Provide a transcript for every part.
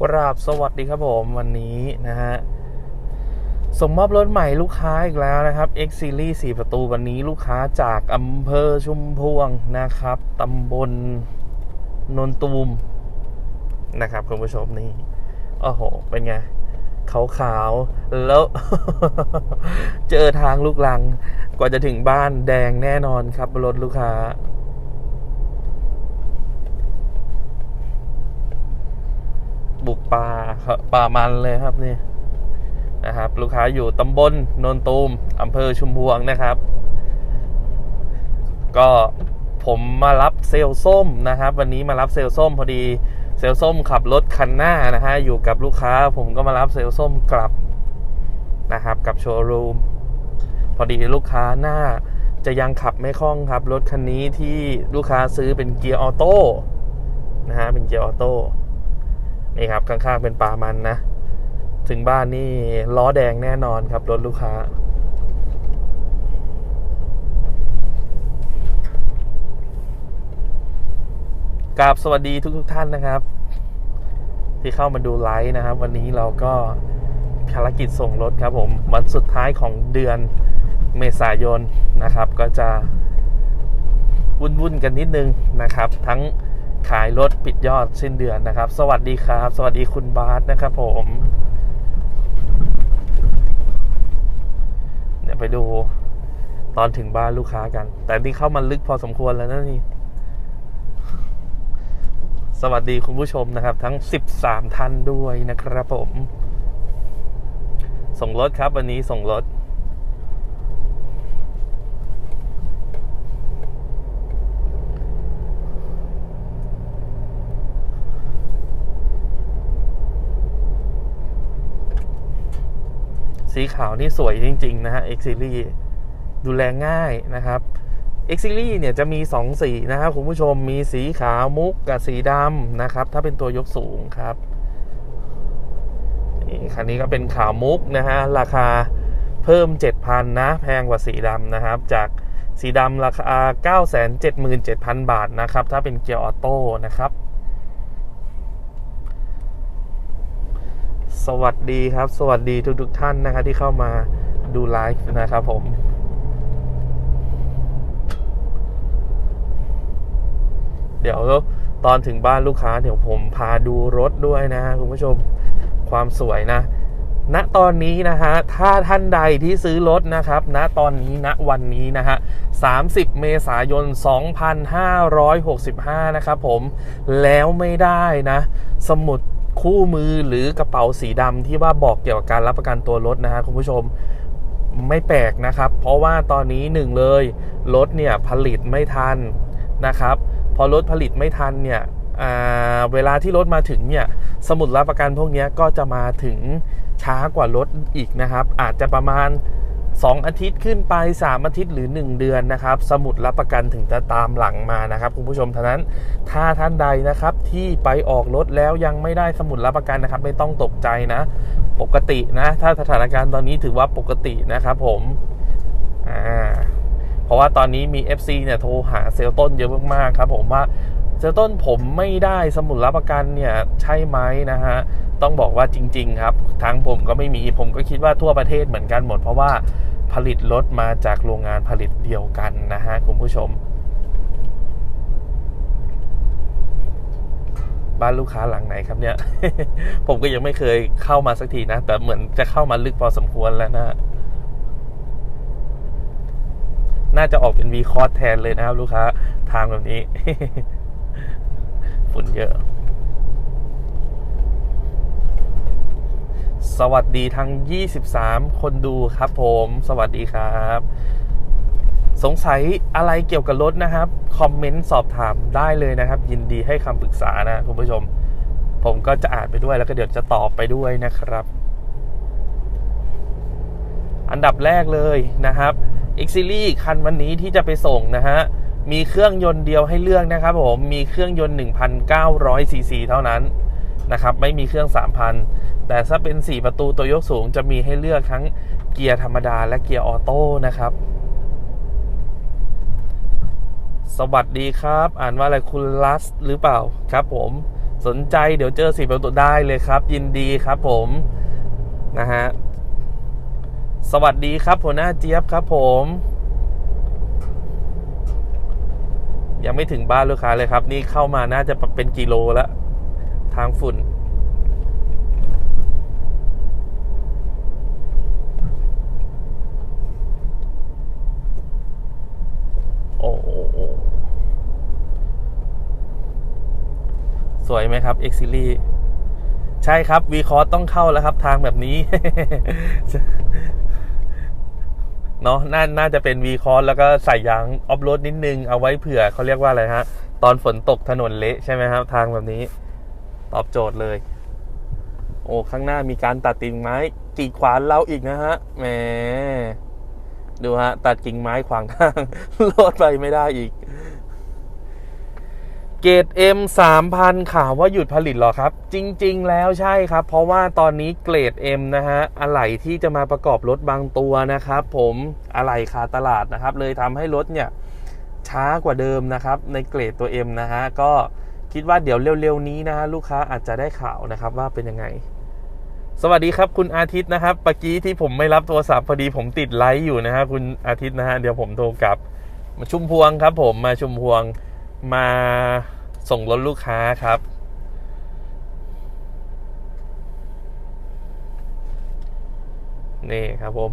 กราบสวัสดีครับผมวันนี้นะฮะส่งมอบรถใหม่ลูกค้าอีกแล้วนะครับ X Series 4 ประตูวันนี้ลูกค้าจากอำเภอชุมพวงนะครับตำบลนนตูมนะครับคุณผู้ชมนี่โอ้โห เป็นไงขาวขาวๆแล้ว เจอทางลูกลัง กว่าจะถึงบ้านแดงแน่นอนครับรถลูกค้า บุกป่าป่ามันเลยครับนี่นะครับ ลูกค้าอยู่ตำบลนนตูมอำเภอชุมพวงนะครับ ก็ผมมารับเซลล์ส้มนะครับ วันนี้มารับเซลล์ส้มพอดีเซลล์ส้มขับรถคันหน้านะฮะอยู่กับลูกค้า ผมก็มารับเซลล์ส้มกลับนะครับกับโชว์รูมพอดีลูกค้าหน้าจะยังขับไม่คล่องครับ รถคันนี้ที่ลูกค้าซื้อเป็นเกียร์ออโต้นะฮะเป็นเกียร์ออโต้ นี่ครับข้างๆเป็นป่ามันนะ ถึงบ้านนี่ล้อแดงแน่นอนครับรถลูกค้า กราบสวัสดีทุกๆทท่านนะครับ ที่เข้ามาดูไลฟ์นะครับ วันนี้เราก็ภารกิจส่งรถครับผม วันสุดท้ายของเดือนเมษายนนะครับ ก็จะวุ่นๆกันนิดนึงนะครับ ทั้ง ขายรถปิดยอดสิ้นเดือนนะครับ สวัสดีครับ สวัสดีคุณบาสนะครับผมเดี๋ยวไปดูตอนถึงบ้านลูกค้ากัน แต่นี่เข้ามาลึกพอสมควรแล้วนะนี่สวัสดีคุณผู้ชมนะครับ ทั้ง 13 ท่านด้วยนะครับผม ส่งรถครับวันนี้ส่งรถ สีขาวนี่สวยจริง ๆ นะฮะ X Series ดูแลง่ายนะครับ X Series เนี่ยจะมี 2 สีนะครับคุณผู้ชมมีสีขาวมุกกับสีดำนะครับ ถ้าเป็นตัวยกสูงครับคันนี้ก็เป็นขาวมุกนะฮะ ราคาเพิ่ม 7,000 นะ แพงกว่าสีดำนะครับ จากสีดำราคา 977,000 บาทนะครับ ถ้าเป็นเกียร์ออโต้นะครับ สวัสดีครับ สวัสดีทุกๆทท่านนะครับที่เข้ามาดูไลฟ์นะครับผม เดี๋ยวตอนถึงบ้านลูกค้า เดี๋ยวผมพาดูรถด้วยนะคุณผู้ชมความสวยนะณตอนนี้นะฮะ ถ้าท่านใดที่ซื้อรถนะครับ ณ ตอนนี้ ณ วันนี้นะฮะ 30 เมษายน 2565 นะครับผม แล้วไม่ได้นะ สมุด คู่มือหรือกระเป๋าสีดำที่ว่าบอกเกี่ยวกับการรับประกันตัวรถนะฮะคุณผู้ชมไม่แปลกนะครับ เพราะว่าตอนนี้หนึ่งเลยรถเนี่ยผลิตไม่ทันนะครับ พอรถผลิตไม่ทันเนี่ยเวลาที่รถมาถึงเนี่ยสมุดรับประกันพวกนี้ก็จะมาถึงช้ากว่ารถอีกนะครับ อาจจะประมาณ 2 อาทิตย์ขึ้นไป 3 อาทิตย์หรือ 1 เดือนนะครับ สมุดรับประกันถึงจะตามหลังมานะครับคุณผู้ชมท่านั้นถ้าท่านใดนะครับที่ไปออกรถแล้วยังไม่ได้สมุดรับประกันนะครับ ไม่ต้องตกใจนะ ปกตินะ ถ้าสถานการณ์ตอนนี้ถือว่าปกตินะครับผมอ่าเพราะว่าตอนนี้มี FC เนี่ยโทรหาเซลต้นเยอะมากๆครับผมว่า เซลต้นผมไม่ได้สมุดรับประกันเนี่ยใช่ไหมนะฮะต้องบอกว่าจริง ๆ ครับทางผมก็ไม่มีผมก็คิดว่าทั่วประเทศเหมือนกันหมด เพราะว่าผลิตรถมาจากโรงงานผลิตเดียวกันนะฮะคุณผู้ชม บ้านลูกค้าหลังไหนครับเนี่ย ผมก็ยังไม่เคยเข้ามาสักทีนะ แต่เหมือนจะเข้ามาลึกพอสมควรแล้วนะ น่าจะออกเป็นวีคอร์สแทนเลยนะครับ ลูกค้าทางแบบนี้ ฝุ่นเยอะ สวัสดีทั้ง 23 คนดูครับผม สวัสดีครับ สงสัยอะไรเกี่ยวกับรถนะครับ คอมเมนต์สอบถามได้เลยนะครับ ยินดีให้คำปรึกษานะคุณผู้ชม ผมก็จะอ่านไปด้วยแล้วก็เดี๋ยวจะตอบไปด้วยนะครับ อันดับแรกเลยนะครับ X Series คันวันนี้ที่จะไปส่งนะฮะ มีเครื่องยนต์เดียวให้เลือกนะครับผม มีเครื่องยนต์ 1,900ซีซีเท่านั้นนะครับ ไม่มีเครื่อง 3,000 แต่ถ้าเป็น 4 ประตูตัวยกสูงจะมีให้เลือกทั้งเกียร์ธรรมดาและเกียร์ออโต้นะครับ สวัสดีครับ อ่านว่าอะไรคุณลัสหรือเปล่าครับผม สนใจเดี๋ยวเจอสีประตูได้เลยครับ ยินดีครับผม นะฮะ สวัสดีครับหัวหน้าเจี๊ยบครับผม ยังไม่ถึงบ้านลูกค้าเลยครับ นี่เข้ามาน่าจะเป็นกิโลแล้วทางฝุ่น โอ้สวยไหมครับ X Series ใช่ครับ V c o s ต้องเข้าแล้วครับ ทางแบบนี้ เนาะนาน่าจะเป็น V c o s แล้วก็ใส่ยางออฟโรดนิดนึงเอาไว้เผื่อเขาเรียกว่าอะไรฮะ ตอนฝนตกถนนเละใช่ไหมครับ ทางแบบนี้ ตอบโจทย์เลย โอ้ ข้างหน้ามีการตัดกิ่งไม้กีดขวานเราอีกนะฮะแหมดูฮะ ตัดกิ่งไม้ขวางทางรถไปไม่ได้อีก เกรด M 3,000 ข่าวว่าหยุดผลิตหรอครับ จริง ๆ แล้วใช่ครับ เพราะว่าตอนนี้เกรด M นะฮะอะไหล่ที่จะมาประกอบรถบางตัวนะครับ ผมอะไหล่คาตลาดนะครับ เลยทำให้รถเนี่ยช้ากว่าเดิมนะครับ ในเกรดตัว M นะฮะก็คิดว่าเดี๋ยวเร็วๆนี้นะฮะลูกค้าอาจจะได้ข่าวนะครับว่าเป็นยังไง สวัสดีครับคุณอาทิตย์นะครับเมื่อกี้ที่ผมไม่รับโทรศัพท์พอดีผมติดไลฟ์อยู่นะฮะคุณอาทิตย์นะฮะเดี๋ยวผมโทรกลับมาชุมพวงครับ ผมมาชุมพวง มาส่งรถลูกค้าครับ นี่ครับผม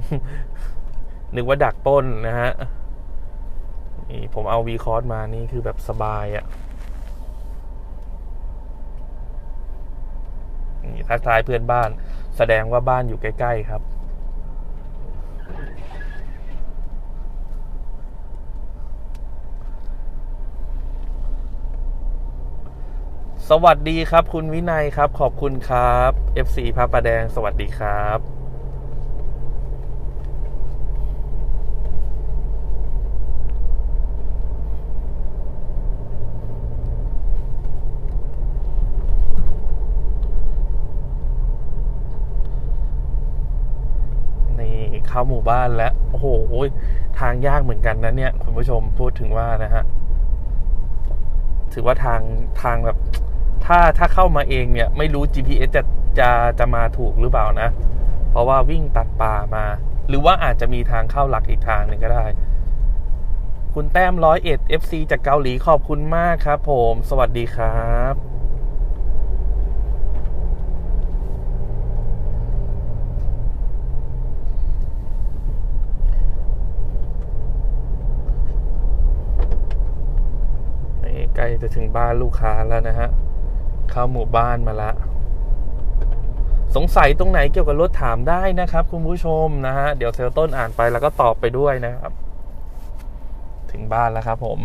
นึกว่าดักป้นนะฮะ นี่ผมเอาวีคอร์สมานี่คือแบบสบายอะ่ะนี่ทักทายเพื่อนบ้าน แสดงว่าบ้านอยู่ใกล้ ๆ ครับ สวัสดีครับ คุณวินัยครับ ขอบคุณครับ FC พระประแดง สวัสดีครับนี่เข้าหมู่บ้านแล้ว โอ้โห ทางยากเหมือนกันนะเนี่ย คุณผู้ชมพูดถึงว่านะฮะ ถือว่าทางทางแบบ ถ้าถ้าเข้ามาเองเนี่ยไม่รู้ GPS จะจะจะมาถูกหรือเปล่านะ เพราะว่าวิ่งตัดป่ามา หรือว่าอาจจะมีทางเข้าหลักอีกทางหนึ่งก็ได้ คุณแต้มร้อยเอ็ด FC จากเกาหลีขอบคุณมากครับผม สวัสดีครับนี่ใกล้จะถึงบ้านลูกค้าแล้วนะฮะ เข้าหมู่บ้านมาละสงสัยตรงไหนเกี่ยวกับรถถามได้นะครับ คุณผู้ชมนะฮะ เดี๋ยวเซลต้นอ่านไปแล้วก็ตอบไปด้วยนะครับ ถึงบ้านแล้วครับผม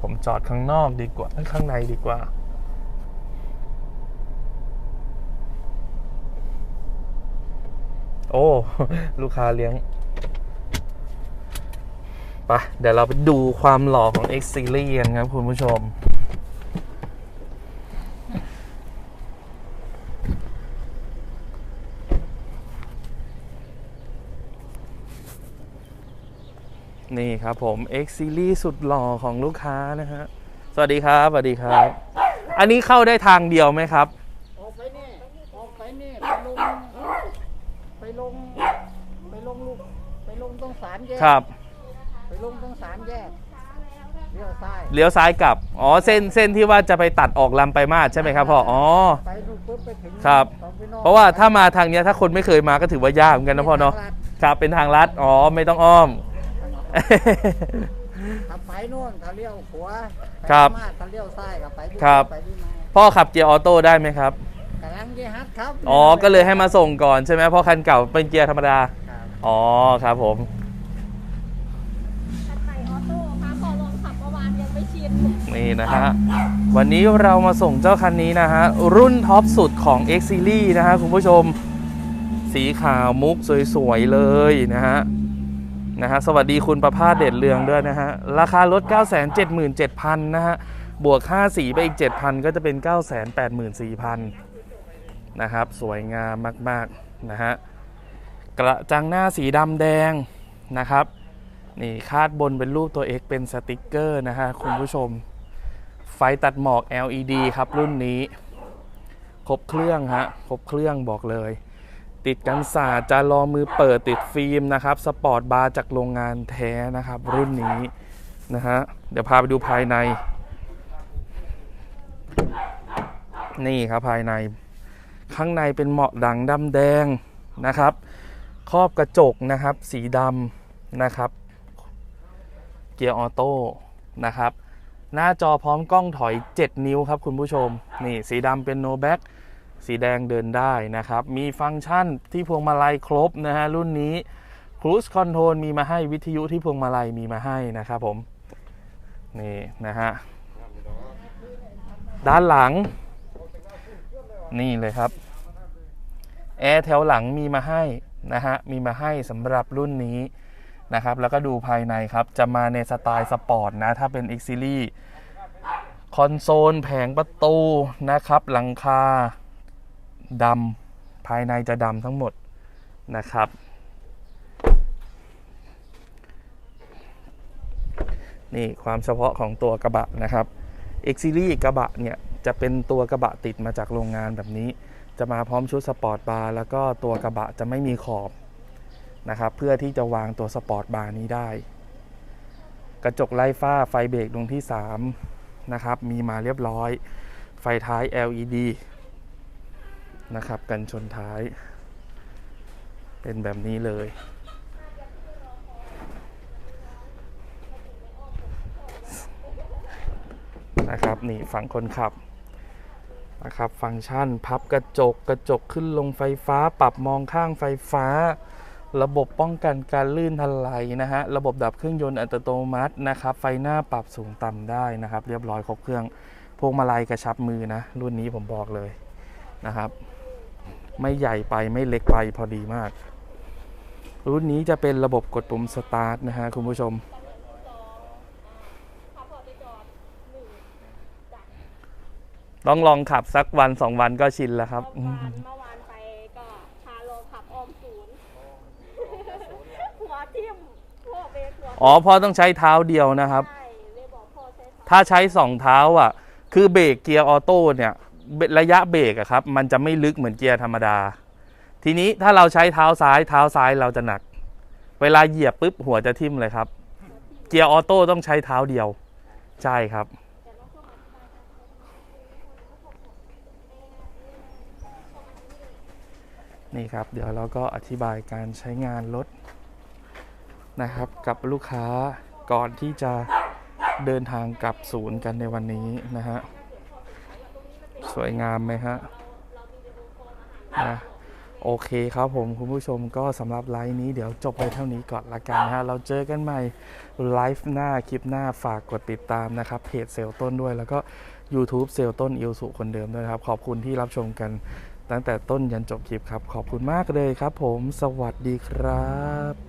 ผมจอดข้างนอกดีกว่า ข้างในดีกว่า โอ้ ลูกค้าเลี้ยงไปเดี๋ยวเราไปดูความหล่อของ X Series กันครับคุณผู้ชม นี่ครับผม X Series สุดหล่อของลูกค้านะฮะ สวัสดีครับ สวัสดีครับ อันนี้เข้าได้ทางเดียวไหมครับ ออกไปนี่ออกไปนี่ไปลงไปลงไปลงลูกไปลงตรงสามแยกครับ ไปลงตรงสามแยกเลี้ยวซ้ายเลี้ยวซ้ายกลับ อ๋อ เส้น เส้นที่ว่าจะไปตัดออกลำไปมาศใช่ไหมครับพ่อ อ๋อ ไปนู่นปุ๊บไปถึงครับ ตองไปนอกเพราะว่าถ้ามาทางเนี้ยถ้าคนไม่เคยมาก็ถือว่ายากเหมือนกันนะพ่อเนาะ ครับ เป็นทางลัด อ๋อ ไม่ต้องอ้อม ขับไปนู่นถ้าเลี้ยวขวาไปครับมาถ้าเลี้ยวซ้ายกับไปที่ครับ ไปที่มาพ่อขับเกียร์ออโต้ได้ไหมครับ กำลังเยฮัดครับอ๋อ ก็เลยให้มาส่งก่อนใช่ไหมเพราะคันเก่าเป็นเกียร์ธรรมดา ครับอ๋อ ครับผม ขับไปออโต้ค่ะพอลองขับเมื่อวานยังไม่ชินนี่นะฮะ วันนี้เรามาส่งเจ้าคันนี้นะฮะ รุ่นท็อปสุดของ X Series นะฮะ คุณผู้ชม สีขาวมุกสวย ๆ เลยนะฮะ นะฮะสวัสดีคุณประภาสเด็ดเรืองด้วยนะฮะราคารถ 977,000นะฮะบวกค่าสีไปอีก 7,000 ก็จะเป็น 984,000นะครับสวยงามมากๆนะฮะกระจังหน้าสีดำแดงนะครับนี่คาดบนเป็นรูปตัว X เป็นสติกเกอร์นะฮะคุณผู้ชม ไฟไฟตัดหมอก LED ครับรุ่นนี้ ครบเครื่องฮะครบเครื่องบอกเลย ติดกันศาสตร์จะรองมือเปิดติดฟิล์มนะครับ สปอร์ตบาร์จากโรงงานแท้นะครับ รุ่นนี้นะฮะเดี๋ยวพาไปดูภายใน นี่ครับภายใน ข้างในเป็นเหมาะดังดำแดงนะครับ ครอบกระจกนะครับ สีดำนะครับ เกียร์ออโต้นะครับ หน้าจอพร้อมกล้องถอย 7 นิ้วครับคุณผู้ชม นี่สีดำเป็นโนแบ็ก สีแดงเดินได้นะครับ มีฟังก์ชันที่พวงมาลัยครบนะฮะรุ่นนี้ Cruise Control มีมาให้วิทยุที่พวงมาลัยมีมาให้นะครับผม นี่นะฮะ ด้านหลัง นี่เลยครับ แอร์แถวหลังมีมาให้นะฮะ มีมาให้สำหรับรุ่นนี้นะครับ แล้วก็ดูภายในครับ จะมาในสไตล์สปอร์ตนะ ถ้าเป็น X Series คอนโซล แผงประตูนะครับ หลังคา ดำภายในจะดำทั้งหมดนะครับ นี่ความเฉพาะของตัวกระบะนะครับ X Series กระบะเนี่ย จะเป็นตัวกระบะติดมาจากโรงงานแบบนี้ จะมาพร้อมชุดสปอร์ตบาร์แล้วก็ตัวกระบะจะไม่มีขอบนะครับ เพื่อที่จะวางตัวสปอร์ตบาร์นี้ได้ กระจกไล่ฟ้าไฟเบรกดวงที่ 3 นะครับ มีมาเรียบร้อย ไฟท้าย LED นะครับ กันชนท้าย เป็นแบบนี้เลย นะครับ นี่ฝั่งคนขับนะครับ ฟังก์ชันพับกระจกกระจกขึ้นลงไฟฟ้า ปรับมองข้างไฟฟ้า ระบบป้องกันการลื่นทลายนะฮะ ระบบดับเครื่องยนต์อัตโนมัตินะครับ ไฟหน้าปรับสูงต่ำได้นะครับ เรียบร้อยครบเครื่องพวงมาลัยกระชับมือนะ รุ่นนี้ผมบอกเลยนะครับ ไม่ใหญ่ไปไม่เล็กไปพอดีมาก รุ่นนี้จะเป็นระบบกดปุ่มสตาร์ทนะฮะคุณผู้ชมขับรถไปจอดหนึ่งจากต้องลองขับสักวันสองวันก็ชินแล้วครับ เมื่อวานเมื่อวานไปก็พาโลขับออมศูนย์หัวทิ่มพ่อเบรกหัวอ๋อพ่อต้องใช้เท้าเดียวนะครับใช่เลยบอกพ่อใช้เท้าถ้าใช้สองเท้าอะ คือเบรกเกียร์ออโต้เนี่ยเบ ระยะเบรกอะครับ มันจะไม่ลึกเหมือนเกียร์ธรรมดา ทีนี้ถ้าเราใช้เท้าซ้ายเท้าซ้ายเราจะหนัก เวลาเหยียบปุ๊บหัวจะทิ่มเลยครับ เกียร์ออโต้ต้องใช้เท้าเดียว ใช่ครับ นี่ครับ เดี๋ยวเราก็อธิบายการใช้งานรถนะครับ กับลูกค้าก่อนที่จะเดินทางกลับศูนย์กันในวันนี้นะฮะ สวยงามไหมฮะนะโอเคครับผมคุณผู้ชมก็สำหรับไลฟ์นี้เดี๋ยวจบไปเท่านี้ก่อนละกันนะฮะ เราเจอกันใหม่ไลฟ์หน้าคลิปหน้าฝากกดติดตามนะครับ เพจเซลต้นด้วยแล้วก็ YouTube เซลต้นอิวสุคนเดิมด้วยครับ ขอบคุณที่รับชมกันตั้งแต่ต้นยันจบคลิปครับ ขอบคุณมากเลยครับผม สวัสดีครับ